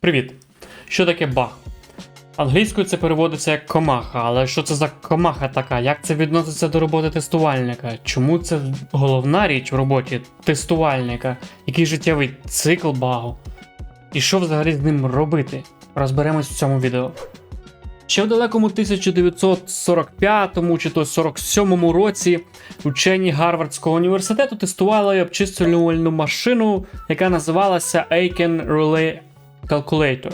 Привіт! Що таке баг? Англійською це переводиться як комаха, але що це за комаха така? Як це відноситься до роботи тестувальника? Чому це головна річ в роботі тестувальника? Який життєвий цикл багу? І що взагалі з ним робити? Розберемось в цьому відео. Ще в далекому 1945 чи то 47 році учені Гарвардського університету тестували обчислювальну машину, яка називалася Aiken Relay Calculator.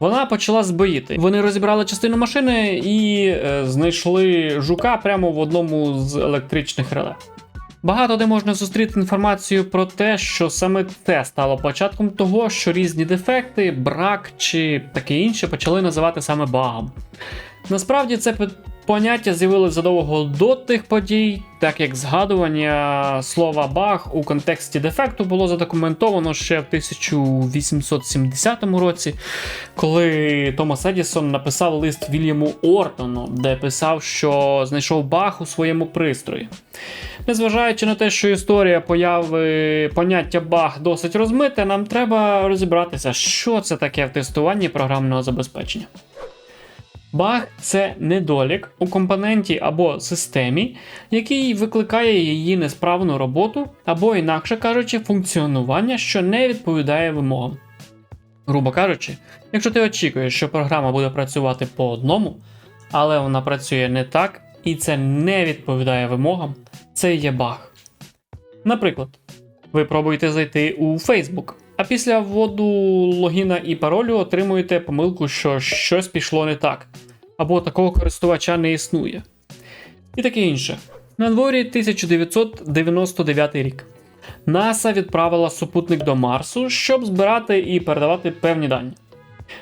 Вона почала збоїти. Вони розібрали частину машини і е, знайшли жука прямо в одному з електричних реле. Багато де можна зустріти інформацію про те, що саме це стало початком того, що різні дефекти, брак чи таке інше почали називати саме багом. Насправді це поняття з'явилося задовго до тих подій, так як згадування слова баг у контексті дефекту було задокументовано ще в 1870 році, коли Томас Едісон написав лист Вільяму Ортону, де писав, що знайшов баг у своєму пристрої. Незважаючи на те, що історія появи поняття баг досить розмита, нам треба розібратися, що це таке в тестуванні програмного забезпечення. Баг це недолік у компоненті або системі, який викликає її несправну роботу, або, інакше кажучи, функціонування, що не відповідає вимогам. Грубо кажучи, якщо ти очікуєш, що програма буде працювати по одному, але вона працює не так, і це не відповідає вимогам, це є баг. Наприклад, ви пробуєте зайти у Facebook, а після вводу логіна і паролю отримуєте помилку, що щось пішло не так, або такого користувача не існує. І таке інше. На дворі 1999 рік. НАСА відправила супутник до Марсу, щоб збирати і передавати певні дані.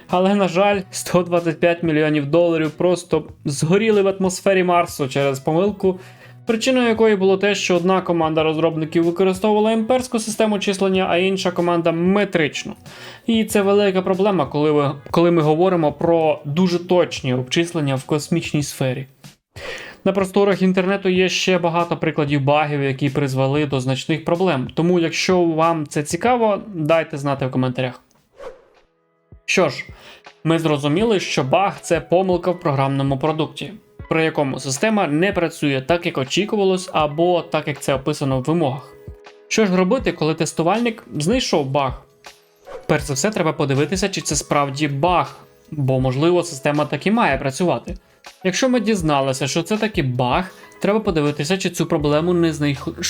Але, на жаль, 125 мільйонів доларів просто згоріли в атмосфері Марсу через помилку, причиною якої було те, що одна команда розробників використовувала імперську систему числення, а інша команда метричну. І це велика проблема, коли, ви, коли ми говоримо про дуже точні обчислення в космічній сфері. На просторах інтернету є ще багато прикладів багів, які призвели до значних проблем. Тому, якщо вам це цікаво, дайте знати в коментарях. Що ж, ми зрозуміли, що баг це помилка в програмному продукті, при якому система не працює так, як очікувалось, або так, як це описано в вимогах. Що ж робити, коли тестувальник знайшов баг? Перш за все, треба подивитися, чи це справді баг, бо, можливо, система так і має працювати. Якщо ми дізналися, що це таки баг, треба подивитися, чи цю проблему не,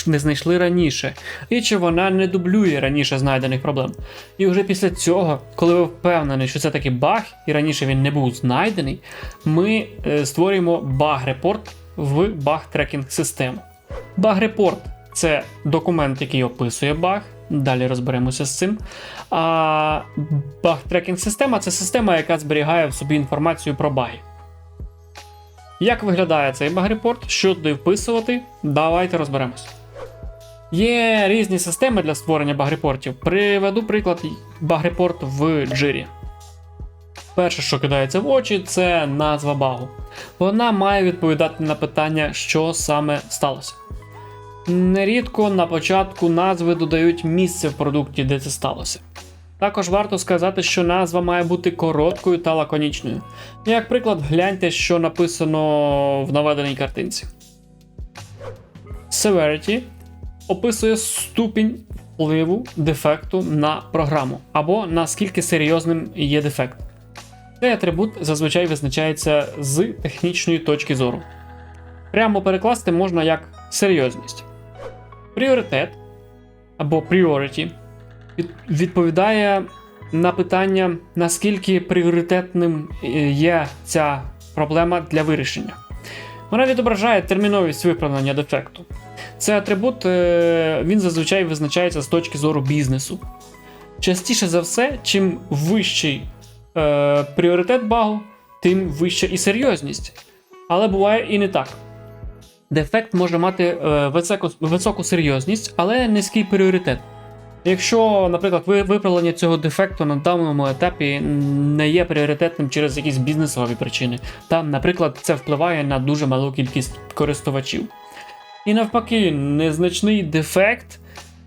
не знайшли раніше, і чи вона не дублює раніше знайдених проблем. І вже після цього, коли ви впевнені, що це таки баг, і раніше він не був знайдений, ми е, створюємо баг-репорт в баг-трекінг систему. Баг-репорт це документ, який описує баг. Далі розберемося з цим. А баг-трекінг система це система, яка зберігає в собі інформацію про баги. Як виглядає цей баг-репорт? Що туди вписувати? Давайте розберемось. Є різні системи для створення баг-репортів. Приведу приклад баг-репорт в Jira. Перше, що кидається в очі, це назва багу. Вона має відповідати на питання, що саме сталося. Нерідко на початку назви додають місце в продукті, де це сталося. Також варто сказати, що назва має бути короткою та лаконічною. Як приклад, гляньте, що написано в наведеній картинці. Severity описує ступінь впливу дефекту на програму або наскільки серйозним є дефект. Цей атрибут зазвичай визначається з технічної точки зору. Прямо перекласти можна як серйозність. Пріоритет або priority відповідає на питання, наскільки пріоритетним е, є ця проблема для вирішення. Вона відображає терміновість виправлення дефекту. Цей атрибут е, він зазвичай визначається з точки зору бізнесу. Частіше за все, чим вищий е, пріоритет багу, тим вища і серйозність. Але буває і не так. Дефект може мати е, високу, високу серйозність, але низький пріоритет. Якщо, наприклад, ви- виправлення цього дефекту на даному етапі не є пріоритетним через якісь бізнесові причини, та, наприклад, це впливає на дуже малу кількість користувачів. І навпаки, незначний дефект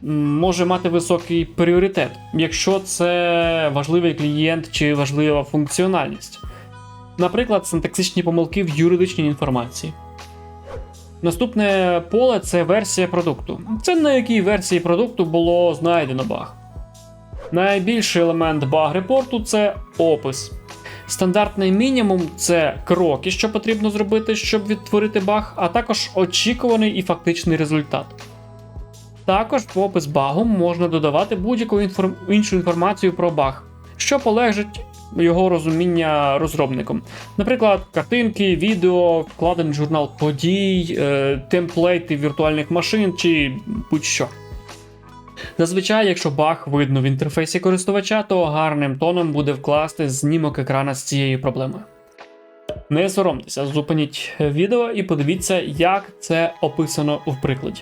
може мати високий пріоритет, якщо це важливий клієнт чи важлива функціональність. Наприклад, синтаксичні помилки в юридичній інформації. Наступне поле це версія продукту. Це на якій версії продукту було знайдено баг. Найбільший елемент баг репорту це опис. Стандартний мінімум це кроки, що потрібно зробити, щоб відтворити баг, а також очікуваний і фактичний результат. Також в опис багу можна додавати будь-яку інформ... іншу інформацію про баг, що полегшить його розуміння розробником. Наприклад, картинки, відео, вкладений журнал подій, е, темплейти віртуальних машин чи будь-що. Зазвичай, якщо баг видно в інтерфейсі користувача, то гарним тоном буде вкласти знімок екрана з цією проблемою. Не соромтеся, зупиніть відео і подивіться, як це описано в прикладі.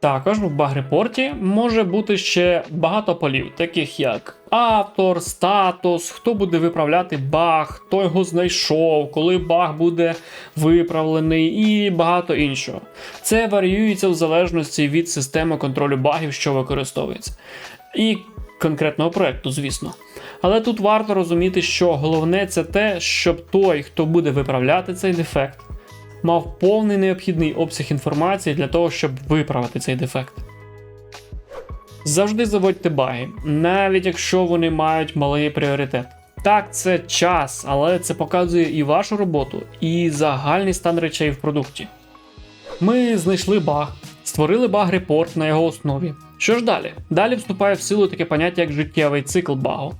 Також в баг-репорті може бути ще багато полів, таких як автор, статус, хто буде виправляти баг, хто його знайшов, коли баг буде виправлений і багато іншого. Це варіюється в залежності від системи контролю багів, що використовується. І конкретного проекту, звісно. Але тут варто розуміти, що головне це те, щоб той, хто буде виправляти цей дефект, мав повний необхідний обсяг інформації для того, щоб виправити цей дефект. Завжди заводьте баги, навіть якщо вони мають малий пріоритет. Так, це час, але це показує і вашу роботу, і загальний стан речей в продукті. Ми знайшли баг, створили баг-репорт на його основі. Що ж далі? Далі вступає в силу таке поняття, як життєвий цикл багу.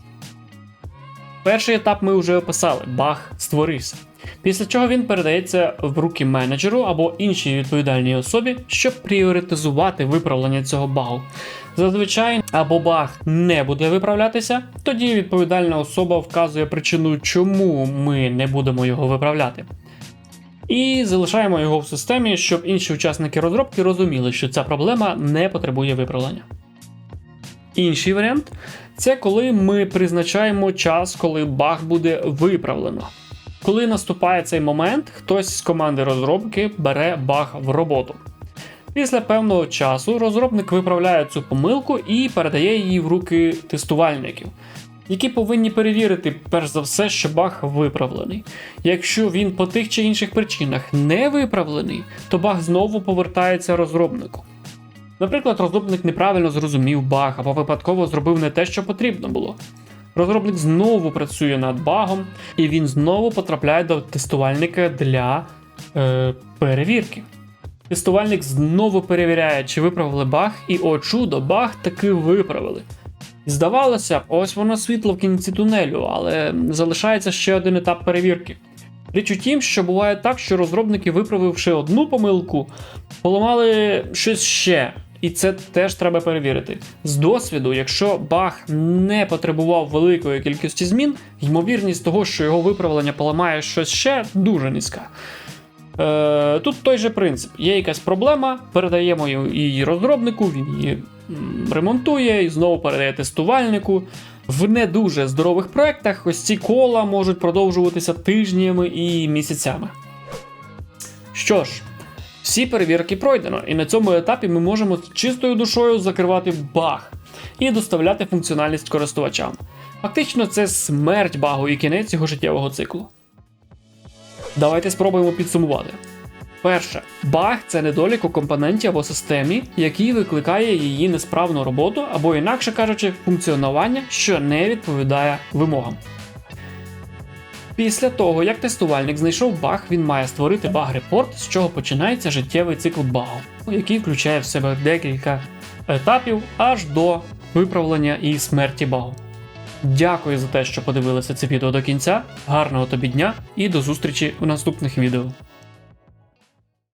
Перший етап ми вже описали: баг створився. Після чого він передається в руки менеджеру або іншій відповідальній особі, щоб пріоритизувати виправлення цього багу. Зазвичай або баг не буде виправлятися, тоді відповідальна особа вказує причину, чому ми не будемо його виправляти. І залишаємо його в системі, щоб інші учасники розробки розуміли, що ця проблема не потребує виправлення. Інший варіант це коли ми призначаємо час, коли баг буде виправлено. Коли наступає цей момент, хтось з команди розробки бере баг в роботу. Після певного часу розробник виправляє цю помилку і передає її в руки тестувальників, які повинні перевірити, перш за все, що баг виправлений. Якщо він по тих чи інших причинах не виправлений, то баг знову повертається розробнику. Наприклад, розробник неправильно зрозумів баг або випадково зробив не те, що потрібно було. Розробник знову працює над багом, і він знову потрапляє до тестувальника для е, перевірки. Тестувальник знову перевіряє, чи виправили баг, і о чудо, баг таки виправили. Здавалося б, ось воно світло в кінці тунелю, але залишається ще один етап перевірки. Річ у тім, що буває так, що розробники, виправивши одну помилку, поламали щось ще. І це теж треба перевірити. З досвіду, якщо баг не потребував великої кількості змін, ймовірність того, що його виправлення поламає щось ще, дуже низька. Е, Тут той же принцип: є якась проблема, передаємо її розробнику, він її ремонтує і знову передає тестувальнику. В не дуже здорових проектах ось ці кола можуть продовжуватися тижнями і місяцями. Що ж, всі перевірки пройдено, і на цьому етапі ми можемо з чистою душою закривати баг і доставляти функціональність користувачам. Фактично, це смерть багу і кінець його життєвого циклу. Давайте спробуємо підсумувати. Перше, баг це недолік у компоненті або системі, який викликає її несправну роботу, або, інакше кажучи, функціонування, що не відповідає вимогам. Після того, як тестувальник знайшов баг, він має створити баг-репорт, з чого починається життєвий цикл багу, який включає в себе декілька етапів аж до виправлення і смерті багу. Дякую за те, що подивилися це відео до кінця. Гарного тобі дня і до зустрічі в наступних відео.